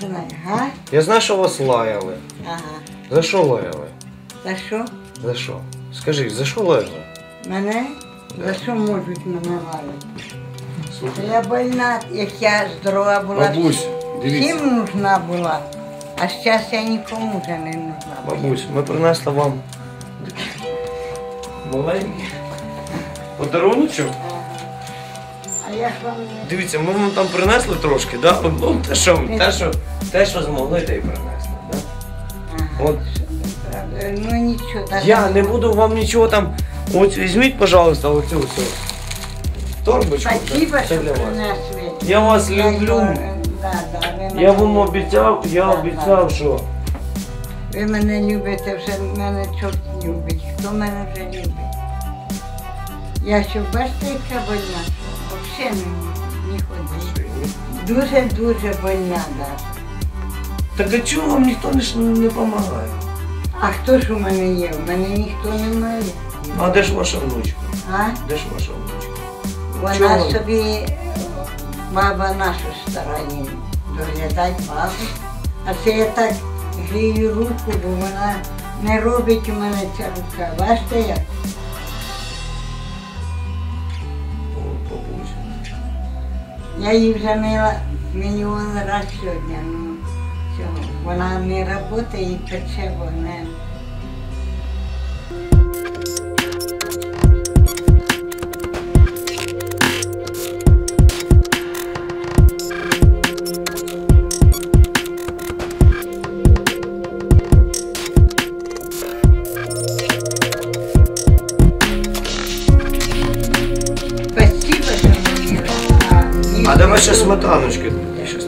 Знаю, га? Я знаю, що вас лаяли. Ага. За що лаяли? За що? За що? Скажіть, за що лаяли? Мене? За що можуть мене лаяти? Я больна, як я здорова була. Бабусь, дивіться. Всім нужна була. А зараз я нікому вже не нужна. Бабусь, ми принесли вам маленький подаруночок. А я ж вам не... Дивіться, ми вам там принесли трошки, да? Ну, те, що, те, що, те, що змогли, те й принесли. Да? Ага. От Ну нічого. даже я не буду вам нічого там. От візьміть, пожалуйста, оцю оцю торбочку. Спасибо, що для вас. принесли. Я вас Я люблю. Да, да, ви Я мене- вам обіцяв, я Да, обіцяв, що. Ви мене любите, вже мене чорт любить. Хто мене вже любить? Я що бачите, яка больна, взагалі не, не ходить. Дуже-дуже больна, да. Так а чого вам ніхто не, не допомагає? А хто ж у мене є? У мене ніхто немає. А де ж ваша внучка? А? Де ж ваша внучка? Вона Чого? собі, баба наша їм доглядать бабу. А це я так грію руку, бо вона не робить у мене ця рука. Бачите як? Я її мила мільйон раз сьогодні. Ну. Вона не працює і пече вогнем. А? Ще